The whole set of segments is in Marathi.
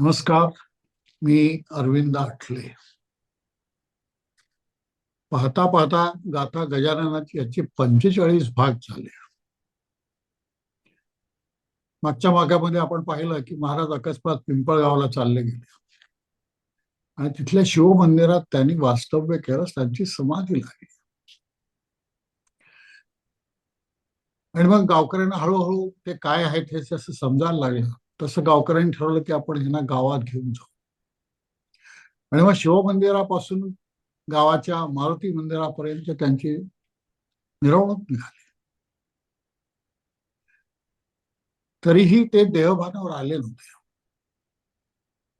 नमस्कार मी अरविंद आठले. पाहता पाहता गाथा गजाननाची याचे पंचेचाळीस भाग झाले. मागच्या भागामध्ये आपण पाहिलं की महाराज अकस्मात पिंपळगावला चालले गेले. आणि तिथल्या शिवमंदिरात त्यांनी वास्तव्य केलं त्यांची समाधी लागली. आणि मग गावकऱ्यांना हळूहळू ते काय आहेत हे असं समजायला लागलं. तसं गावकऱ्यांनी ठरवलं की आपण ह्यांना गावात घेऊन जाऊ. आणि मग शिवमंदिरापासून गावाच्या मारुती मंदिरापर्यंत त्यांची मिरवणूक निघाली. तरीही ते देहभानावर आले नव्हते.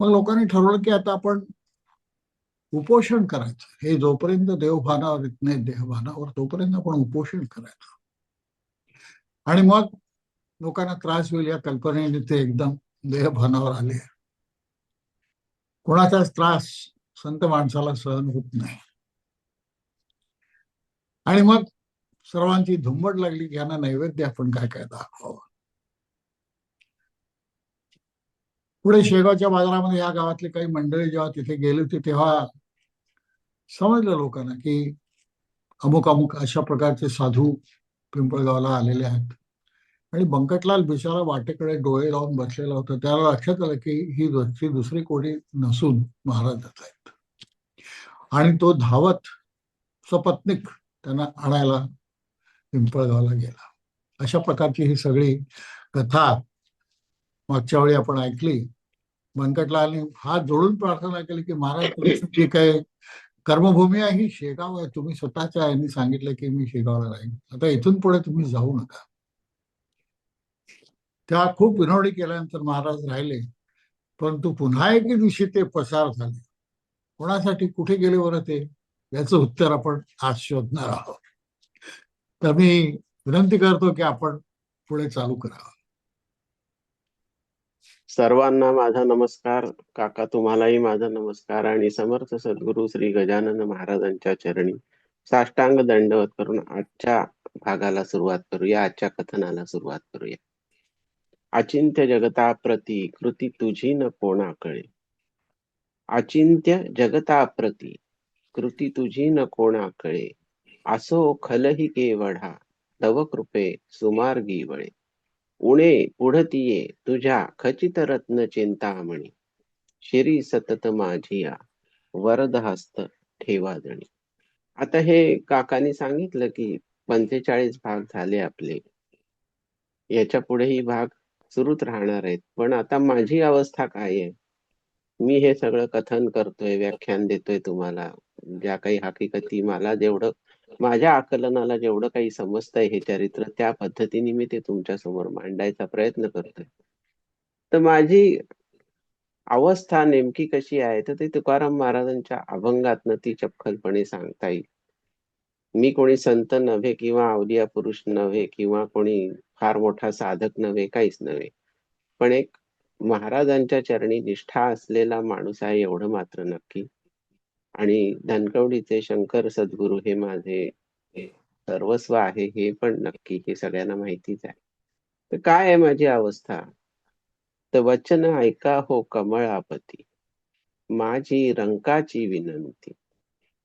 मग लोकांनी ठरवलं की आता आपण उपोषण करायचं. हे जोपर्यंत देवभानावर येत नाही देहभानावर तोपर्यंत आपण उपोषण करायचं. आणि मग लोकांना त्रास होईल या कल्पनेने ते एकदम देहभानावर आले. कोणाचाच त्रास संत माणसाला सहन होत नाही. आणि मग सर्वांची धुंबड लागली की यांना नैवेद्य आपण काय काय दाखवावं? पुढे शेगावच्या बाजारामध्ये या गावातले काही मंडळी जेव्हा तिथे गेले होते तेव्हा समजलं लोकांना की अमुक अमुक अशा प्रकारचे साधू पिंपळगावला आलेले आहेत. आणि बंकटलाल बिचारा वाटेकडे डोळे लावून बसलेला होता. त्याला लक्षात आलं की ही दुसरी दुसरी कोणी नसून महाराजच आहेत. आणि तो धावत सपत्निक त्यांना आणायला पिंपळगावला गेला. अशा प्रकारची ही सगळी कथा मागच्या वेळी आपण ऐकली. बंकटलालने हात जोडून प्रार्थना केली की महाराज जी काय कर्मभूमी आहे ही शेगाव आहे. तुम्ही स्वतःच्या यांनी सांगितलं की मी शेगावला राहीन. आता इथून पुढे तुम्ही जाऊ नका. त्या खूप विनवणी केल्यानंतर महाराज राहिले. परंतु पुन्हा एके दिवशी ते पसार झाले. कोणासाठी कुठे गेले बरं ते? याचं उत्तर आपण आज शोधणार आहोत. तर मी विनंती करतो की आपण पुढे चालू करावं सर्वांना माझा नमस्कार. काका तुम्हालाही माझा नमस्कार आणि समर्थ सद्गुरू श्री गजानन महाराजांच्या चरणी साष्टांग दंडवत करून आजच्या भागाला सुरुवात करूया आजच्या कथनाला सुरुवात करूया. अचिंत्य जगताप्रती कृती तुझी न कोणाकडे? अचिंत्य जगताप्रती कृती तुझी न कोणा कळे असो खलही केवढा तव कृपे सुमार्गी वळे. उणे पुढतिये तुझ्या खचित रत्न चिंतामणी. शिरी सतत माझिया वरद हस्त ठेवा जणी आता हे काकानी सांगितलं की पंचेचाळीस भाग झाले आपले. याच्या पुढेही भाग सुरूच राहणार आहेत. पण आता माझी अवस्था काय आहे? मी हे सगळं कथन करतोय व्याख्यान देतोय तुम्हाला. ज्या काही हकीकती मला जेवढं माझ्या आकलनाला जेवढं काही समजतंय हे चरित्र त्या पद्धतीने मी ते तुमच्यासमोर मांडायचा प्रयत्न करतोय. तर माझी अवस्था नेमकी कशी आहे? तर ते तुकाराम महाराजांच्या अभंगातनं ती चपखलपणे सांगता येईल. मी कोणी संत नव्हे किंवा अवलिया पुरुष नव्हे किंवा कोणी फार मोठा साधक नव्हे काहीच नव्हे. पण एक महाराजांच्या चरणी निष्ठा असलेला माणूस आहे एवढं मात्र नक्की. आणि धनकवडीचे शंकर सद्गुरू हे माझे सर्वस्व आहे हे पण नक्की हे सगळ्यांना माहितीच आहे. तर काय आहे माझी अवस्था? तर वचन ऐका हो कमळापती माझी रंकाची विनंती.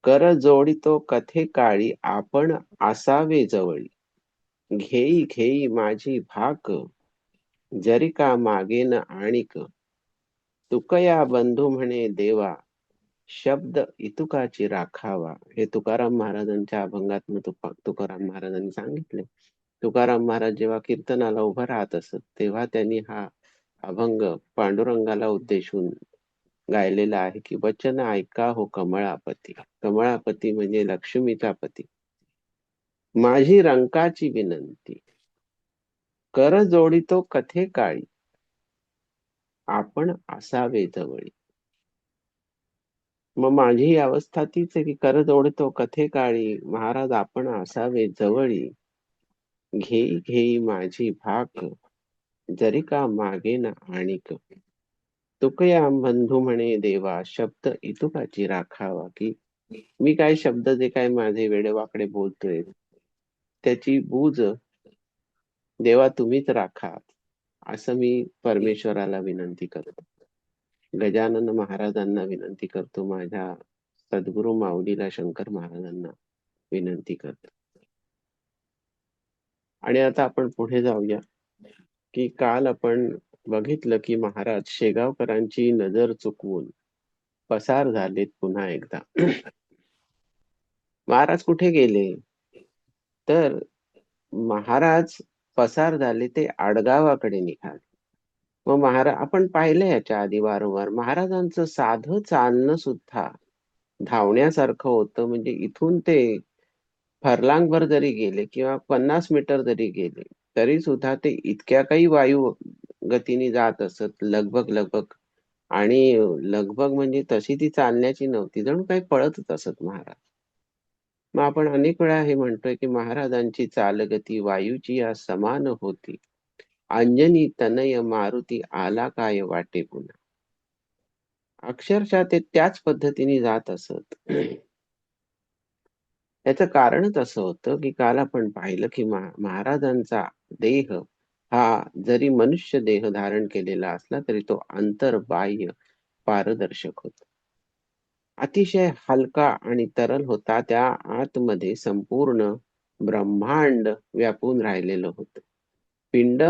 कर जोडितो कथे काळी आपण असावे जवळी. घेई घेई माझी भाक जरी का मागेन आणिक. तुकया बंधू म्हणे देवा शब्द इतुकाची राखावा. हे तुकाराम महाराजांच्या अभंगात तुकाराम महाराजांनी सांगितले. तुकाराम महाराज जेव्हा कीर्तनाला उभं राहत असत तेव्हा त्यांनी हा अभंग पांडुरंगाला उद्देशून गायलेला आहे की वचन ऐका हो कमळापती. कमळापती म्हणजे लक्ष्मीचा पती माझी रंकाची विनंती. कर जोडितो कथे काळी. आपण असावे जवळी. मग माझी अवस्था तीच आहे की कर जोडतो कथे काळी. महाराज आपण असावे जवळी. घेई घेई माझी भाक जरी का मागे ना आणिक. तुकया बंधू म्हणे देवा शब्द इतुकाची राखावा की मी काय शब्द जे काय माझे वेडेवाकडे बोलतोय त्याची बूज देवा तुम्हीच राखा असं मी परमेश्वराला विनंती करतो. गजानन महाराजांना विनंती करतो माझ्या सद्गुरू माऊलीला शंकर महाराजांना विनंती करतो. आणि आता आपण पुढे जाऊया. की काल आपण बघितलं की महाराज शेगावकरांची नजर चुकवून पसार झालेत पुन्हा एकदा. महाराज कुठे गेले? तर महाराज पसार झाले ते आडगावाकडे निघाले. मग महाराज आपण पाहिलं याच्या आधी वारंवार महाराजांचं साधं चालणं सुद्धा धावण्यासारखं होतं. म्हणजे इथून ते फरलांगभर जरी गेले किंवा पन्नास मीटर जरी गेले तरी सुद्धा ते इतक्या काही वायू गतीने जात असत लगभग लगभग. आणि लगभग म्हणजे तशी ती चालण्याची नव्हती. जणू काही पळतच असत महाराज. मग आपण अनेक वेळा हे म्हणतोय की महाराजांची चालगती वायूची या समान होती. अंजनी तनय मारुती आला काय वाटे पुन्हा? अक्षरशः ते त्याच पद्धतीने जात असत. याचं कारणच असं होतं की काल आपण पाहिलं की महाराजांचा देह हा जरी मनुष्य देह धारण केलेला असला तरी तो अंतर्बाह्य पारदर्शक होता. अतिशय हलका आणि तरल होता त्या आतमध्ये संपूर्ण ब्रह्मांड व्यापून राहिलेलं होत. पिंड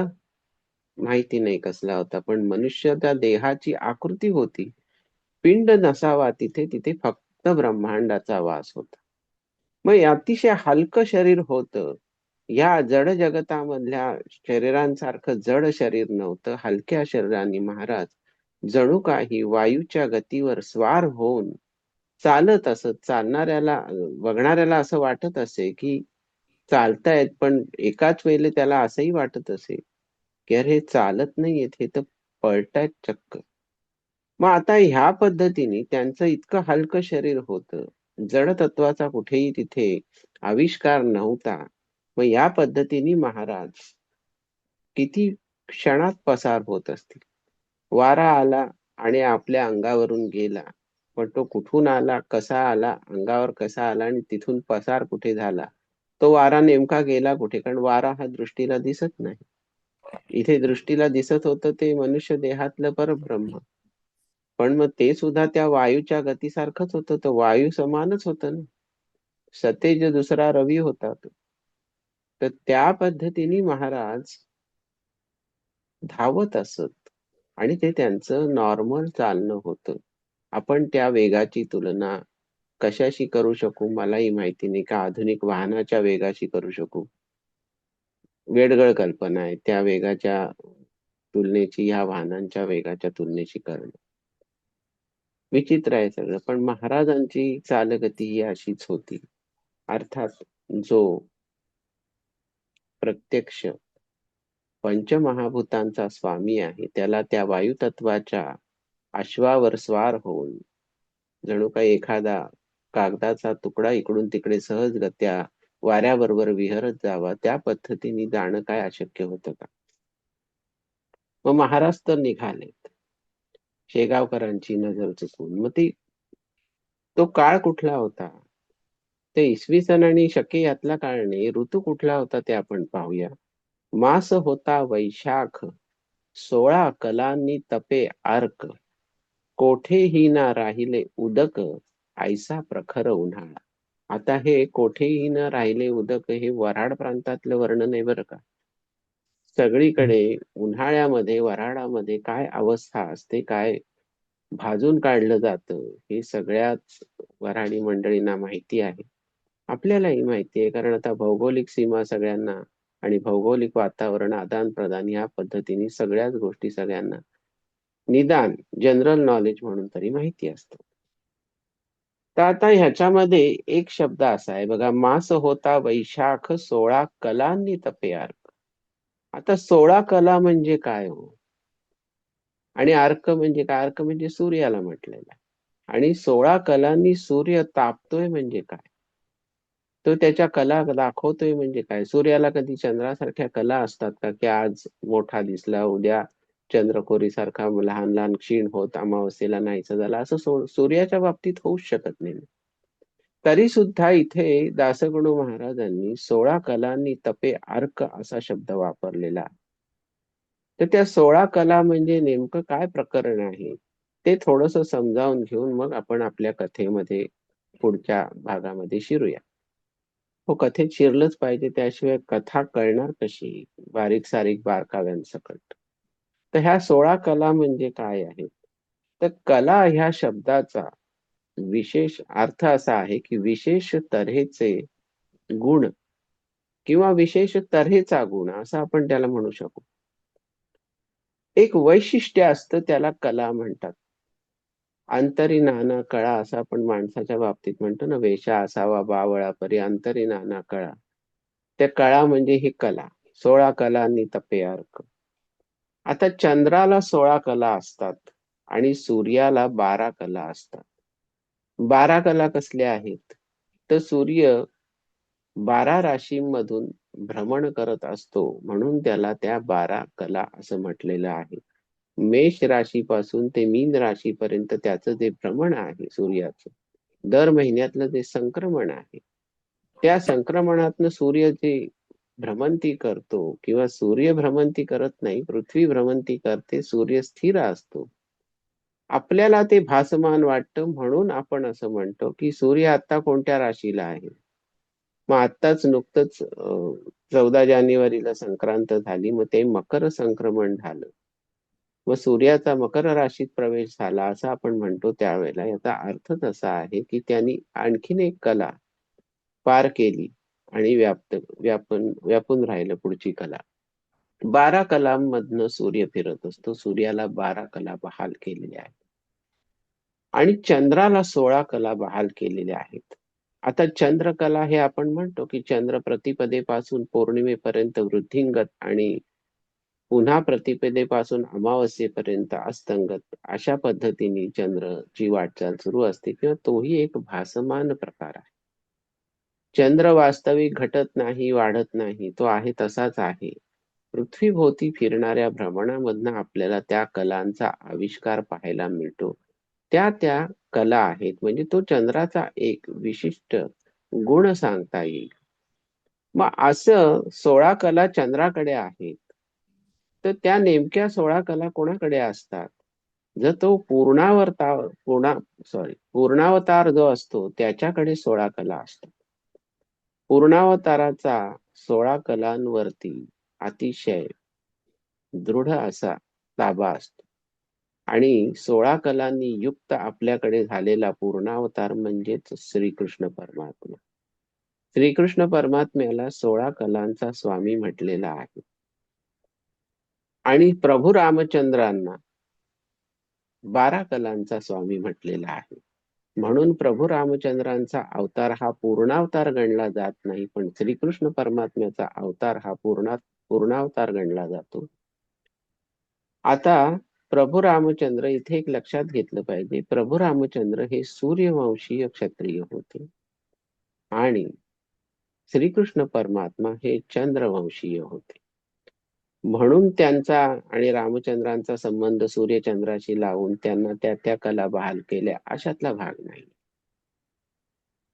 माहिती नाही कसला होता पण मनुष्य त्या देहाची आकृती होती. पिंड नसावा तिथे तिथे फक्त ब्रह्मांडाचा वास होता. मग अतिशय हलकं शरीर होतं या जड जगतामधल्या शरीरांसारखं जड शरीर नव्हतं. हलक्या शरीराने महाराज जणू काही वायूच्या गतीवर स्वार होऊन चालत असत. चालणाऱ्याला बघणाऱ्याला असं वाटत असे की चालतायत पण एकाच वेळेला त्याला असंही वाटत असे की अरे हे चालत नाहीयेत हे तर पळतायत चक्क. मग आता ह्या पद्धतीने त्यांचं इतकं हलकं शरीर होतं. जड तत्वाचा कुठेही तिथे आविष्कार नव्हता. मग या पद्धतीने महाराज किती क्षणात पसार होत असतील. वारा आला आणि आपल्या अंगावरून गेला पण तो कुठून आला कसा आला अंगावर कसा आला आणि तिथून पसार कुठे झाला? तो वारा नेमका गेला कुठे? कारण वारा हा दृष्टीला दिसत नाही. इथे दृष्टीला दिसत होतं ते मनुष्य देहातलं परब्रह्म. पण मग ते सुद्धा त्या वायूच्या गतीसारखंच होतं तर वायू समानच होत ना. सतेज दुसरा रवी होता तो. तर त्या पद्धतीने महाराज धावत असत आणि ते त्यांचं नॉर्मल चालणं होतं. आपण त्या वेगाची तुलना कशाशी करू शकू? मलाही माहिती नाही का आधुनिक वाहनाच्या वेगाशी करू शकू. वेडगळ कल्पना आहे त्या वेगाच्या तुलनेची ह्या वाहनांच्या वेगाच्या तुलनेची करणं. विचित्र आहे सगळं पण महाराजांची चालगती ही अशीच होती. अर्थात जो प्रत्यक्ष. पंचमहाभूतांचा स्वामी आहे. त्याला त्या वायुतत्वाच्या अश्वावर स्वार होऊन जणू काही एखादा कागदाचा तुकडा इकडून तिकडे सहजगत्या वाऱ्याबरोबर विहरत जावा. त्या पद्धतीने जाणं काय अशक्य होतं का? मग महाराज तर निघालेत. शेगावकरांची नजर चुकून. मग ती तो काळ कुठला होता? ते इसवी सन आणि शके यातला काळ नाही ऋतू कुठला होता ते आपण पाहूया. मास होता वैशाख सोळा कलांनी तपे आर्क कोठेही ना राहिले उदक आयसा प्रखर उन्हाळा. आता हे कोठेही न राहिले उदक हे वराड प्रांतातलं वर्णन आहे बरं का. सगळीकडे उन्हाळ्यामध्ये वराडामध्ये काय अवस्था असते काय भाजून काढलं जातं हे सगळ्याच वराडी मंडळींना माहिती आहे. आपल्यालाही माहिती आहे. कारण आता भौगोलिक सीमा सगळ्यांना आणि भौगोलिक वातावरण आदान प्रदान या पद्धतीने सगळ्याच गोष्टी सगळ्यांना निदान जनरल नॉलेज म्हणून तरी माहिती असतो. तर आता ह्याच्यामध्ये एक शब्द असा आहे. बघा मास होता वैशाख सोळा कलांनी तपे अर्क. आता सोळा कला म्हणजे काय हो? आणि अर्क म्हणजे काय? अर्क म्हणजे सूर्याला म्हटलेला आणि सोळा कलांनी सूर्य तापतोय म्हणजे काय? तो त्याच्या कला दाखवतोय म्हणजे काय? सूर्याला कधी चंद्रासारख्या कला असतात का? की आज मोठा दिसला उद्या चंद्रकोरी सारखा लहान लहान क्षीण होत अमावस्येला नाहीचं झाला असं सूर्याच्या बाबतीत होऊच शकत नाही. तरी सुद्धा इथे दासगणू महाराजांनी सोळा कलांनी तपे अर्क असा शब्द वापरलेला. तर त्या सोळा कला म्हणजे नेमकं काय प्रकरण आहे? ते थोडस समजावून घेऊन मग आपण आपल्या कथेमध्ये पुढच्या भागामध्ये शिरूया. हो कथेत शिरलंच पाहिजे. त्याशिवाय कथा कळणार कशी? बारीक सारीक बारकाव्यांसकट. तर ह्या सोळा कला म्हणजे काय आहेत? तर कला ह्या शब्दाचा विशेष अर्थ असा आहे की विशेष तऱ्हेचे गुण किंवा विशेष तऱ्हेचा गुण असं आपण त्याला म्हणू शकू. एक वैशिष्ट्य असतं त्याला कला म्हणतात. अंतरी नाना कळा असं आपण माणसाच्या बाबतीत म्हणतो ना वेशा असावा बावळा परी अंतरी नाना कळा. त्या कळा म्हणजे ही कला सोळा कलांनी तपे अर्क. आता चंद्राला सोळा कला असतात आणि सूर्याला बारा कला असतात. बारा कला कसल्या आहेत? तर सूर्य बारा राशींमधून भ्रमण करत असतो म्हणून त्याला त्या बारा कला असं म्हटलेलं आहे. मेष राशीपासून ते मीन राशीपर्यंत त्याचं जे भ्रमण आहे सूर्याचं दर महिन्यातलं जे संक्रमण आहे त्या संक्रमणातनं सूर्य जे भ्रमंती करतो किंवा सूर्य भ्रमंती करत नाही पृथ्वी भ्रमंती करते सूर्य स्थिर असतो आपल्याला ते भासमान वाटतं म्हणून आपण असं म्हणतो की सूर्य आता कोणत्या राशीला आहे? मग आत्ताच नुकतंच चौदा जानेवारीला संक्रांत झाली मग ते मकर संक्रमण झालं. व सूर्याचा मकर राशीत प्रवेश झाला असं आपण म्हणतो त्यावेळेला. याचा अर्थच असा आहे की त्यांनी आणखीन एक कला पार केली आणि व्याप्त व्यापून व्यापून राहिलं पुढची कला. बारा कलांमधनं सूर्य फिरत असतो. सूर्याला बारा कला बहाल केलेल्या आहेत. आणि चंद्राला सोळा कला बहाल केलेल्या आहेत. आता चंद्रकला हे आपण म्हणतो की चंद्र प्रतिपदेपासून पौर्णिमेपर्यंत वृद्धिंगत आणि पुन्हा प्रतिपदेपासून अमावस्येपर्यंत अस्तंगत. अशा पद्धतीने चंद्रची वाटचाल सुरू असते किंवा तोही एक भासमान प्रकार आहे. चंद्र वास्तविक घटत नाही वाढत नाही तो आहे तसाच आहे. पृथ्वीभोवती फिरणाऱ्या भ्रमणामधनं आपल्याला त्या कलांचा आविष्कार पाहायला मिळतो. त्या त्या कला आहेत म्हणजे तो चंद्राचा एक विशिष्ट गुण सांगता येईल. मग असं सोळा कला चंद्राकडे आहेत. तर त्या नेमक्या सोळा कला कोणाकडे असतात? जर तो पूर्णावतार पूर्णा सॉरी पूर्णावतार जो असतो त्याच्याकडे सोळा कला असतात. पूर्णावताराचा सोळा कलांवरती अतिशय दृढ असा ताबा असतो. आणि सोळा कलांनी युक्त आपल्याकडे झालेला पूर्णावतार म्हणजेच श्रीकृष्ण परमात्मा. श्रीकृष्ण परमात्म्याला सोळा कलांचा स्वामी म्हटलेला आहे. आणि प्रभू रामचंद्रांना बारा कलांचा स्वामी म्हटलेला आहे. म्हणून प्रभू रामचंद्रांचा अवतार हा पूर्णावतार गणला जात नाही पण श्रीकृष्ण परमात्म्याचा अवतार हा पूर्णा पूर्णावतार गणला जातो. आता प्रभू रामचंद्र इथे एक लक्षात घेतलं पाहिजे. प्रभू रामचंद्र हे सूर्यवंशीय क्षत्रिय होते. आणि श्रीकृष्ण परमात्मा हे चंद्रवंशीय होते. म्हणून त्यांचा आणि रामचंद्रांचा संबंध सूर्यचंद्राशी लावून त्यांना त्या त्या कला बहाल केल्या. अशातला भाग नाही.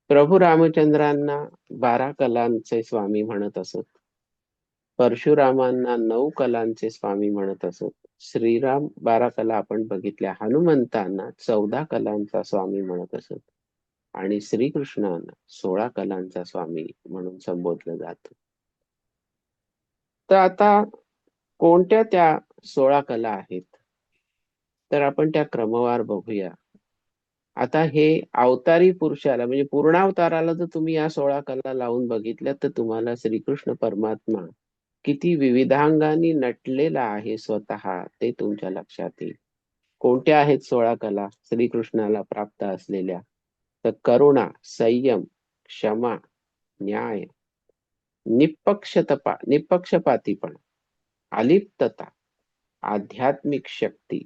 प्रभू रामचंद्रांना बारा कलांचे स्वामी म्हणत असत. परशुरामांना नऊ कलांचे स्वामी म्हणत असत. श्रीराम बारा कला आपण बघितल्या. हनुमंतांना चौदा कलांचा स्वामी म्हणत असत. आणि श्रीकृष्णांना सोळा कलांचा स्वामी म्हणून संबोधलं जात. तर आता कोणत्या त्या सोळा कला आहेत? तर आपण त्या क्रमवार बघूया. आता हे अवतारी पुरुषाला म्हणजे पूर्णावताराला जर तुम्ही या सोळा कला लावून बघितल्या तर तुम्हाला श्रीकृष्ण परमात्मा किती विविधांगाने नटलेला आहे स्वतः ते तुमच्या लक्षात येईल. कोणत्या आहेत सोळा कला श्रीकृष्णाला प्राप्त असलेल्या? तर करुणा संयम क्षमा न्याय निपक्षतपा निपक्षपातीपणा अलिप्तता आध्यात्मिक शक्ती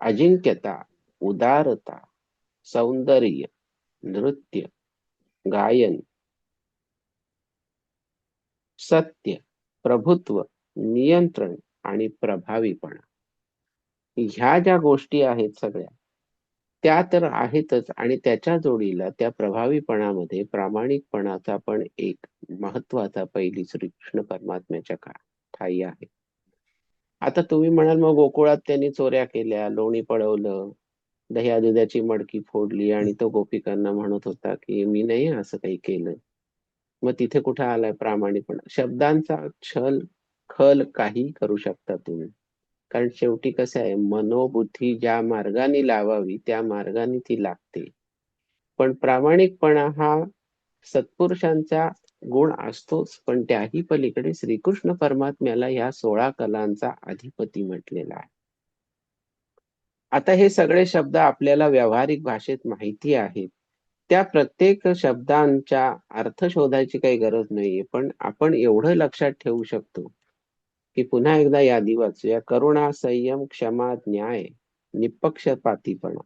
अजिंक्यता उदारता सौंदर्य नृत्य गायन सत्य प्रभुत्व नियंत्रण आणि प्रभावीपणा. ह्या ज्या गोष्टी आहेत सगळ्या त्या तर आहेतच आणि त्याच्या जोडीला त्या प्रभावीपणामध्ये प्रामाणिकपणाचा पण एक महत्त्वाचा पहिली श्रीकृष्ण परमात्म्याच्या का ठाई आहे. आता तुम्ही म्हणाल मग गोकुळात त्यांनी चोऱ्या केल्या लोणी पळवलं दह्या दुधाची मडकी फोडली आणि तो गोपिकांना म्हणत होता की मी नाही असं काही केलं. मग तिथे कुठं आलाय प्रामाणिकपणा? शब्दांचा छल खल काही करू शकता तुम्ही. कारण शेवटी कसं आहे मनोबुद्धी ज्या मार्गाने लावावी त्या मार्गाने ती लागते. पण प्रामाणिकपणा हा सत्पुरुषांचा गुण असतोच. पण त्याही पलीकडे श्रीकृष्ण परमात्म्याला या सोळा कलांचा अधिपती म्हटलेला आहे. आता हे सगळे शब्द आपल्याला व्यावहारिक भाषेत माहिती आहेत. त्या प्रत्येक शब्दांच्या अर्थ शोधायची काही गरज नाहीये. पण आपण एवढं लक्षात ठेवू शकतो की पुन्हा एकदा यादी वाचूया करुणा संयम क्षमा न्याय निपक्षपातीपणा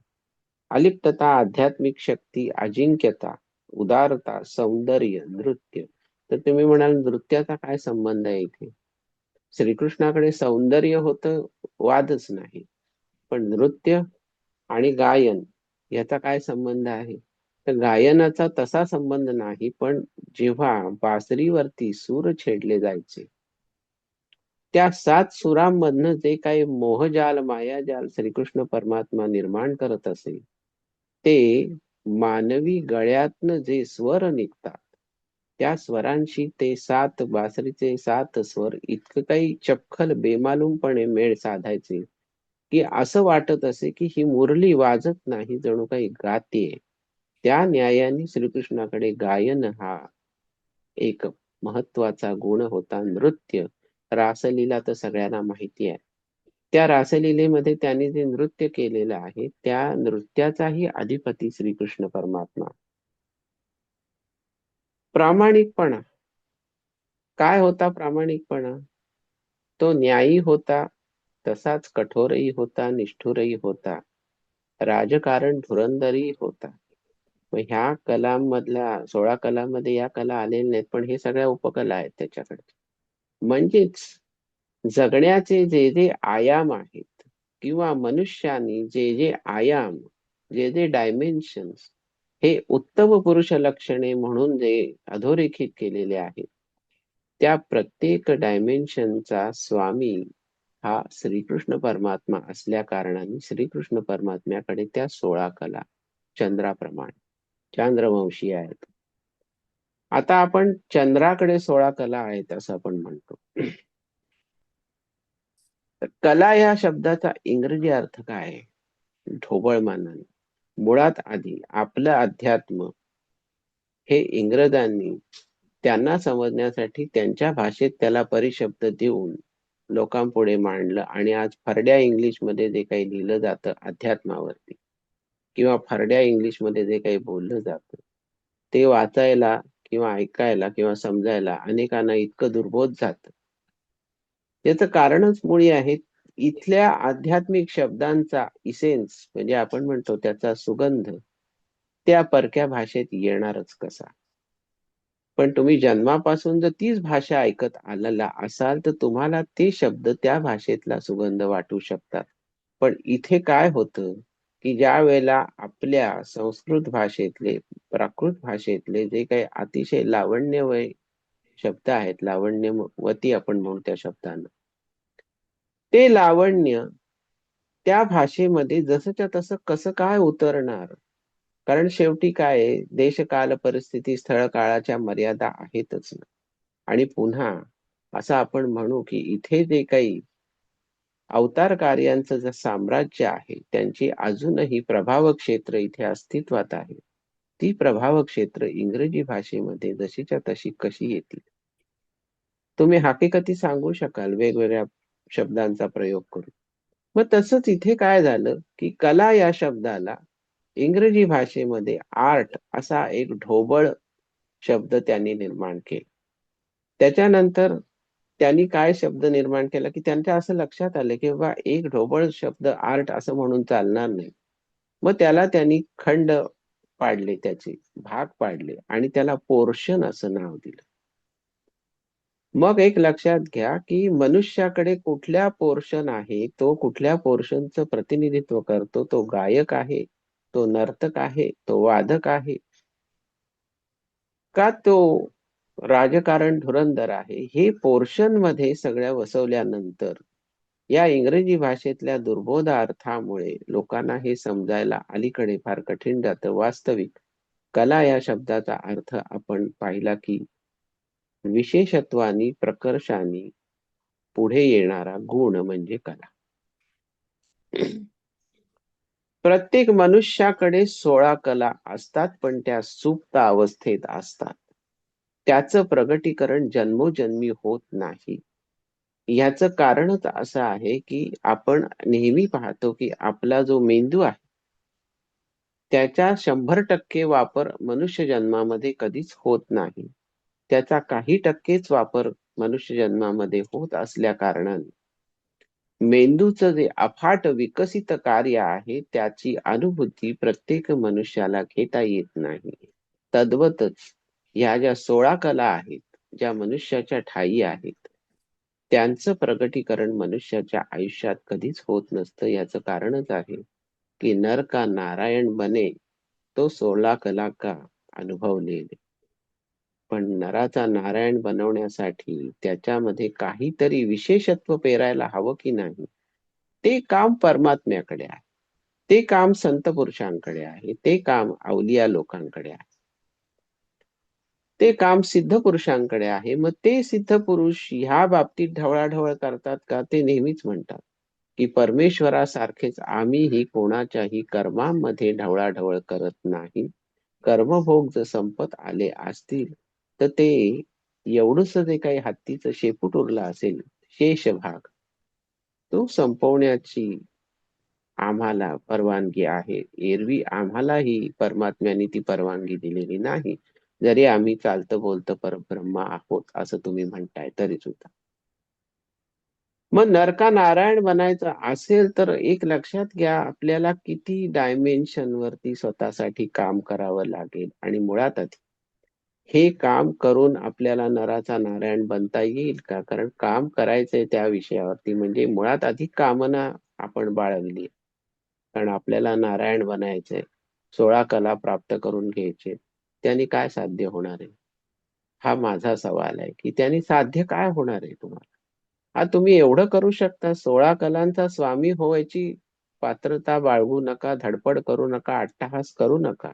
अलिप्तता आध्यात्मिक शक्ती अजिंक्यता उदारता सौंदर्य नृत्य. तर तुम्ही म्हणाल नृत्याचा काय संबंध आहे इथे? श्रीकृष्णाकडे सौंदर्य होतं वादच नाही. पण नृत्य आणि गायन याचा काय संबंध आहे? तर गायनाचा तसा संबंध नाही पण जेव्हा बासरीवरती सूर छेडले जायचे त्या सात सुरांमधनं जे काही मोहजाल मायाजाल श्रीकृष्ण परमात्मा निर्माण करत असे ते मानवी गळ्यातनं जे स्वर निघतात त्या स्वरांशी ते सात बासरीचे सात स्वर इतकं काही चपखल बेमालूमपणे मेळ साधायचे की असं वाटत असे की ही मुरली वाजत नाही जणू काही गाते. त्या न्यायाने श्रीकृष्णाकडे गायन हा एक महत्त्वाचा गुण होता. नृत्य रासलीला तर सगळ्यांना माहिती आहे. त्या रासलीलेमध्ये त्यांनी जे नृत्य केलेलं आहे त्या नृत्याचाही अधिपती श्रीकृष्ण परमात्मा. प्रामाणिकपणा. काय होता प्रामाणिकपणा? तो न्यायी होता तसाच कठोरही होता निष्ठुरही होता. राजकारण धुरंदरही होता. मग ह्या कलांमधल्या सोळा कलांमध्ये या कला आलेल्या नाहीत पण हे सगळ्या उपकला आहेत त्याच्याकडे. म्हणजेच जगण्याचे जे जे आयाम आहेत किंवा मनुष्याने जे जे आयाम जे जे डायमेन्शन्स हे उत्तम पुरुष लक्षणे म्हणून जे अधोरेखित केलेले आहेत त्या प्रत्येक डायमेन्शनचा स्वामी हा श्रीकृष्ण परमात्मा असल्या कारणाने श्रीकृष्ण परमात्म्याकडे त्या सोळा कला चंद्राप्रमाणे चंद्रवंशी आहेत. आता आपण चंद्राकडे सोळा कला आहेत असं आपण म्हणतो. तर कला या शब्दाचा इंग्रजी अर्थ काय आहे? ढोबळमानाने मुळात आधी आपलं अध्यात्म हे इंग्रजांनी त्यांना समजण्यासाठी त्यांच्या भाषेत त्याला परिशब्द देऊन लोकांपुढे मांडलं आणि आज फरड्या इंग्लिशमध्ये जे काही लिहिलं जातं अध्यात्मावरती किंवा फरड्या इंग्लिशमध्ये जे काही बोललं जातं ते वाचायला किंवा ऐकायला किंवा समजायला अनेकांना इतकं दुर्बोध जात याचं कारणच मुळी आहेत. इथल्या आध्यात्मिक शब्दांचा इसेन्स म्हणजे आपण म्हणतो त्याचा सुगंध त्या परक्या भाषेत येणारच कसा? पण तुम्ही जन्मापासून जर तीच भाषा ऐकत आलेला असाल तर तुम्हाला ते शब्द त्या भाषेतला सुगंध वाटू शकतात. पण इथे काय होतं की ज्या वेळेला आपल्या संस्कृत भाषेतले प्राकृत भाषेतले जे काही अतिशय लावण्यमय शब्द आहेत लावण्यवती आपण म्हणू त्या शब्दांना ते लावण्य त्या भाषेमध्ये जसंच्या तसं कसं काय उतरणार? कारण शेवटी काय देशकाल परिस्थिती स्थळ काळाच्या मर्यादा आहेतच ना. आणि पुन्हा असं आपण म्हणू की इथे जे काही अवतार कार्यांचं जे साम्राज्य आहे त्यांची अजूनही प्रभाव क्षेत्र इथे अस्तित्वात आहे. ती प्रभाव क्षेत्र इंग्रजी भाषेमध्ये जशीच्या तशी कशी येतील? तुम्ही हकीकती सांगू शकाल वेगवेगळ्या शब्दांचा प्रयोग करून मग तसंच इथे काय झालं की कला या शब्दाला इंग्रजी भाषेमध्ये आर्ट असा एक ढोबळ शब्द त्यांनी निर्माण केला. त्याच्यानंतर त्यांनी काय शब्द निर्माण केला की त्यांच्या असं लक्षात आलं की बाबा एक ढोबळ शब्द आर्ट असं म्हणून चालणार नाही. मग त्याला त्यांनी खंड पाडले त्याचे भाग पाडले आणि त्याला पोर्शन असं नाव दिलं. मग एक लक्षात घ्या की मनुष्याकडे कुठल्या पोर्शन आहे तो कुठल्या पोर्शनचं प्रतिनिधित्व करतो तो गायक आहे तो नर्तक आहे तो वादक आहे. का तो राजकारण धुरंदर आहे? हे पोर्शनमध्ये सगळ्या वसवल्यानंतर या इंग्रजी भाषेतल्या दुर्बोध अर्थामुळे लोकांना हे समजायला अलीकडे फार कठीण जातं. वास्तविक कला या शब्दाचा अर्थ आपण पाहिला की विशेषत्वानी प्रकर्षाने पुढे येणारा गुण म्हणजे कला. प्रत्येक मनुष्याकडे सोळा कला असतात पण त्या सुप्त अवस्थेत असतात. त्याचं प्रगटीकरण जन्मोजन्मी होत नाही. याचं कारणच असं आहे की आपण नेहमी पाहतो की आपला जो मेंदू आहे त्याचा शंभर टक्के वापर मनुष्य जन्मामध्ये कधीच होत नाही. त्याचा काही टक्केच वापर मनुष्य जन्मामध्ये होत असल्या कारणाने. मेंदूचं जे अफाट विकसित कार्य आहे त्याची अनुभूती प्रत्येक मनुष्याला घेता येत नाही. तद्वतच या ज्या सोळा कला आहेत ज्या मनुष्याच्या ठायी आहेत त्यांचं प्रगटीकरण मनुष्याच्या आयुष्यात कधीच होत नसतं याचं कारणच आहे की नर का नारायण बने तो सोळा कला का अनुभवलेले. पण नराचा नारायण बनवण्यासाठी त्याच्यामध्ये काहीतरी विशेषत्व पेरायला हवं की नाही ते काम परमात्म्याकडे आहे. ते काम संत पुरुषांकडे आहे ते काम अवलिया लोकांकडे आहे. ते काम सिद्ध पुरुषांकडे आहे मग ते सिद्ध पुरुष ह्या बाबतीत ढवळाढवळ करतात का ते नेहमीच म्हणतात की परमेश्वरासारखेच आम्हीही कोणाच्याही कर्मामध्ये ढवळाढवळ करत नाही. कर्मभोग जर संपत आले असतील तर ते एवढंच जे काही हत्तीचं शेपूट उरला असेल शेष भाग तो संपवण्याची आम्हाला परवानगी आहे. एरवी आम्हालाही परमात्म्याने ती परवानगी दिलेली नाही. जरी आम्ही चालतं बोलतं परब्रह्म आहोत असं तुम्ही म्हणताय तरी सुद्धा. मग नरका नारायण बनायचं असेल तर एक लक्षात घ्या आपल्याला किती डायमेन्शन वरती स्वतःसाठी काम करावं लागेल. आणि मुळात आधी हे काम करून आपल्याला नराचा नारायण बनता येईल का? कारण काम करायचंय त्या विषयावरती. म्हणजे मुळात अधिक कामना आपण बाळगली. कारण आपल्याला नारायण बनायचंय. सोळा कला प्राप्त करून घ्यायचे. त्याने काय साध्य होणार आहे? हा माझा सवाल आहे की त्यांनी साध्य काय होणार आहे तुम्हाला? हा तुम्ही एवढं करू शकता. सोळा कलांचा स्वामी होवायची पात्रता बाळगू नका धडपड करू नका अट्टहास करू नका.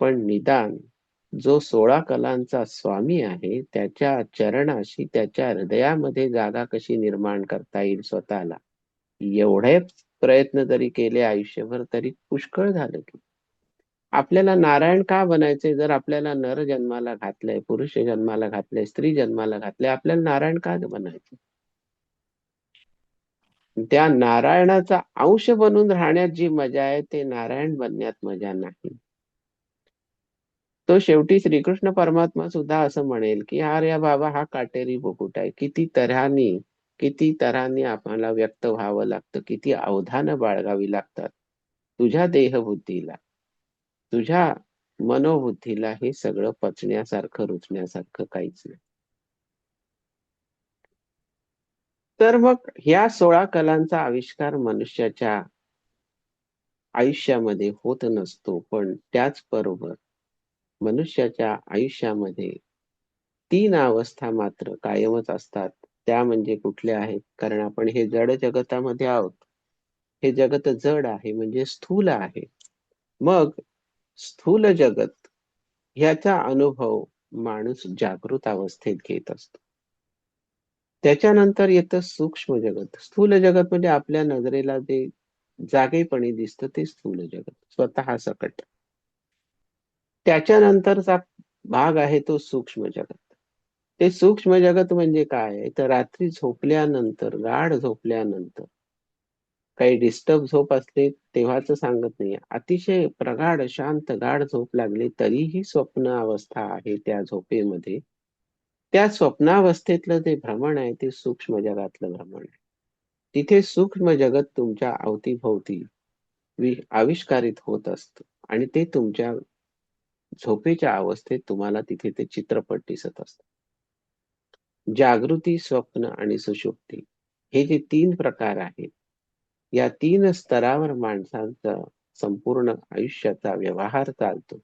पण निदान जो सोळा कलांचा स्वामी आहे त्याच्या चरणाशी त्याच्या हृदयामध्ये जागा कशी निर्माण करता येईल स्वतःला? एवढे प्रयत्न जरी केले आयुष्यभर तरी पुष्कळ झालं की. आपल्याला नारायण का बनायचे? जर आपल्याला नर जन्माला घातलंय पुरुष जन्माला घातलंय स्त्री जन्माला घातलंय आपल्याला नारायण का बनायचं? त्या नारायणाचा अंश बनून राहण्यात जी मजा आहे ते नारायण बनण्यात मजा नाही. तो शेवटी श्रीकृष्ण परमात्मा सुद्धा असं म्हणेल की अरे या बाबा हा काटेरी बुकुट आहे. किती तऱ्हानी किती तऱ्हानी आपल्याला व्यक्त व्हावं लागतं. किती अवधानं बाळगावी लागतात. तुझ्या देहबुद्धीला तुझ्या मनोबुद्धीला हे सगळं पचण्यासारखं रुचण्यासारखं काहीच नाही. तर मग ह्या सोळा कलांचा आविष्कार मनुष्याच्या आयुष्यामध्ये होत नसतो पण त्याचबरोबर मनुष्याच्या आयुष्यामध्ये तीन अवस्था मात्र कायमच असतात. त्या म्हणजे कुठल्या आहेत? कारण आपण हे जड जगतामध्ये आहोत. हे जगत जड आहे म्हणजे स्थूल आहे. मग स्थूल जगत ह्याचा अनुभव माणूस जागृत अवस्थेत घेत असतो. त्याच्यानंतर येतं सूक्ष्म जगत. स्थूल जगत म्हणजे आपल्या नजरेला जे जागेपणे दिसतं ते स्थूल जगत. स्वतः सकट. त्याच्यानंतरचा भाग आहे तो सूक्ष्म जगत. ते सूक्ष्म जगत म्हणजे काय? तर रात्री झोपल्यानंतर गाढ झोपल्यानंतर काही डिस्टर्ब झोप असली तेव्हाच सांगत नाही अतिशय प्रगाढ शांत गाढ झोप लागली तरीही स्वप्न अवस्था आहे त्या झोपेमध्ये. त्या स्वप्नावस्थेतलं जे भ्रमण आहे ते सूक्ष्म जगातलं भ्रमण आहे. तिथे सूक्ष्म जगत तुमच्या अवतीभोवती आविष्कारित होत असत आणि ते तुमच्या झोपेच्या अवस्थेत तुम्हाला तिथे ते चित्रपट दिसत असत जागृती स्वप्न आणि सुषुप्ती हे जे तीन प्रकार आहेत या तीन स्तरावर माणसांचा संपूर्ण आयुष्याचा व्यवहार चालतो.